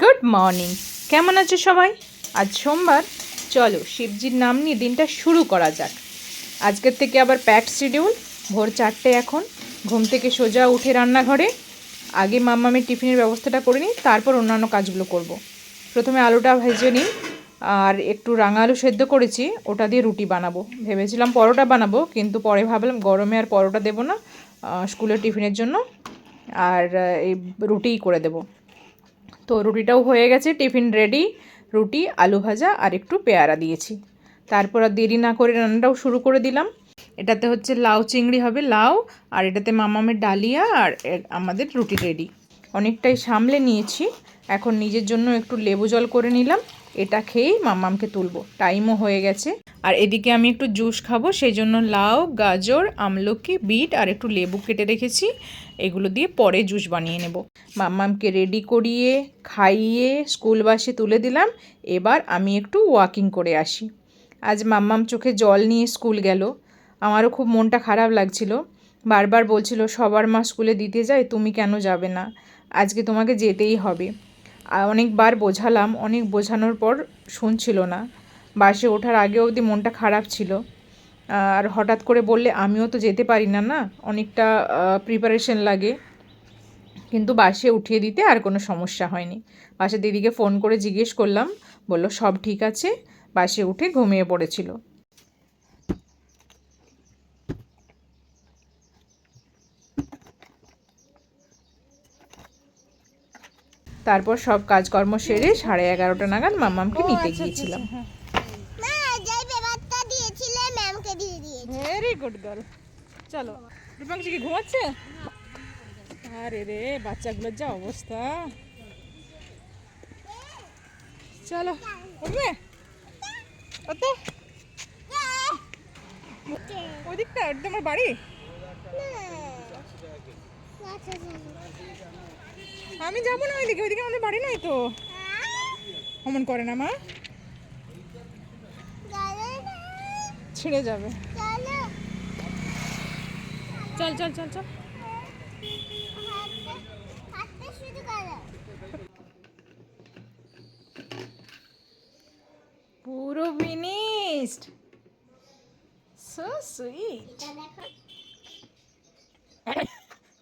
Good morning কেমন আছো সবাই? আজ সোমবার। চলো শিবজির নাম নিয়ে দিনটা শুরু করা যাক। আজকের থেকে আবার প্যাক শিডিউল ভোর চারটে এখন। ঘুম থেকে সোজা উঠে রান্নাঘরে। আগে মাম্মামের টিফিনের ব্যবস্থাটা করে নিই, তারপর অন্যান্য কাজগুলো করব। প্রথমে আলুটা ভেজে নিই। আর একটু রাঙা আলু সেদ্ধ করেছি, ওটা দিয়ে রুটি বানাবো। ভেবেছিলাম পরোটা বানাবো, কিন্তু পরে ভাবলাম গরমে আর পরোটা দেবো না স্কুলের টিফিনের জন্য। আর এই রুটিই করে দেবো। তো রুটিটাও হয়ে গেছে, টিফিন রেডি রুটি, আলু ভাজা আর একটু পেয়ারা দিয়েছি। তারপর আর দেরি না করে রান্নাটাও শুরু করে দিলাম। এটাতে হচ্ছে লাউ চিংড়ি হবে, লাউ, আর এটাতে মামামের ডালিয়া আর আমাদের রুটি রেডি অনেকটাই সামলে নিয়েছি, এখন নিজের জন্য একটু লেবু জল করে নিলাম। এটা খেয়েই মামামকে তুলবো। টাইমও হয়ে গেছে। আর এদিকে আমি একটু জুস খাব সেই জন্য লাউ, গাজর, আমলকি, বিট আর একটু লেবু কেটে রেখেছি। এগুলো দিয়ে পরে জুস বানিয়ে নেব। মাম্মামকে রেডি করিয়ে, খাইয়ে স্কুল বাসে তুলে দিলাম। এবার আমি একটু ওয়াকিং করে আসি। আজ মাম্মাম চোখে জল নিয়ে স্কুল গেল। আমারও খুব মনটা খারাপ লাগছিল। বারবার বলছিল, সবার মা স্কুলে দিতে যায়, তুমি কেন যাবে না? আজকে তোমাকে যেতেই হবে। অনেকবার বোঝালাম, অনেক বোঝানোর পর শুনছিল না। বাসে ওঠার আগে অবধি মনটা খারাপ ছিল। আর হঠাৎ করে বললে, আমিও তো যেতে পারি না না? অনেকটা প্রিপারেশন লাগে। কিন্তু বাসে উঠিয়ে দিতে আর কোনো সমস্যা হয়নি। বাসে দিদিকে ফোন করে জিজ্ঞেস করলাম, বলল, সব ঠিক আছে? বাসে উঠে ঘুমিয়ে পড়েছিল। তারপর সব কাজকর্ম সেরে সাড়ে এগারোটা নাগাদ মাম্মামকে নিতে গিয়েছিলাম ভেরি গুড গার্ল চলো রূপাংশী কি ঘুমাচ্ছে আরে রে বাচ্চাগুলোর যা অবস্থা চলো উঠবে ওতে ওই দিকটা ওটা তোমার বাড়ি আমি যাব না ওইদিকে ওইদিকে আমাদের বাড়ি নয় তো। অমন করে না, মা। ছিঁড়ে যাবে। চল চল চল চল। পুরো ফিনিশড। সো সুইট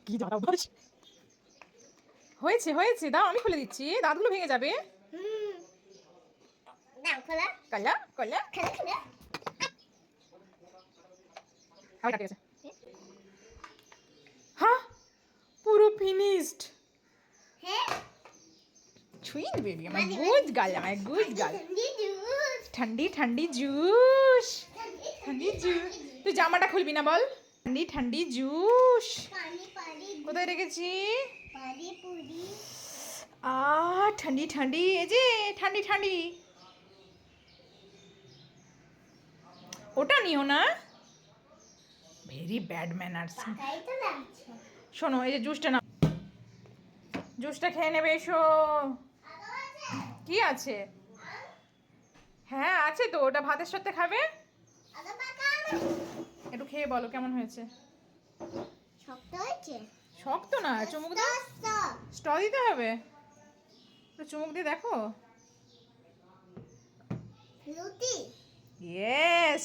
কি দাঁড়াও বস হয়েছে হয়েছে। দাও আমি খুলে দিচ্ছি। দাঁতগুলো ভেঙে যাবে। কলা কলা। আবার কাটে গেছে। হ্যাঁ পুরো ফিনিশড সুইট বেবি আমার গুড গাল আমার গুড গাল ঠান্ডি ঠান্ডি জুস ঠান্ডি জুস তুই জামাটা খুলবি না বল? ঠান্ডি ঠান্ডি জুস কোথায় রেখেছি? ঠান্ডি ঠান্ডি এই যে ঠান্ডি ঠান্ডি ওটা নিও না ভেরি ব্যাড ম্যানার্স শোনো এই যে জুসটা না জুসটা খেয়ে নেবে এসো কি আছে হ্যাঁ আছে তো ওটা ভাতের সাথে খাবে একটু খেয়ে বলো কেমন হয়েছে শক্ত হয়েছে শক্ত না চুমুক দিয়ে স্ট দিতে হবে? তো চুমুক দিয়ে দেখো। ইয়েস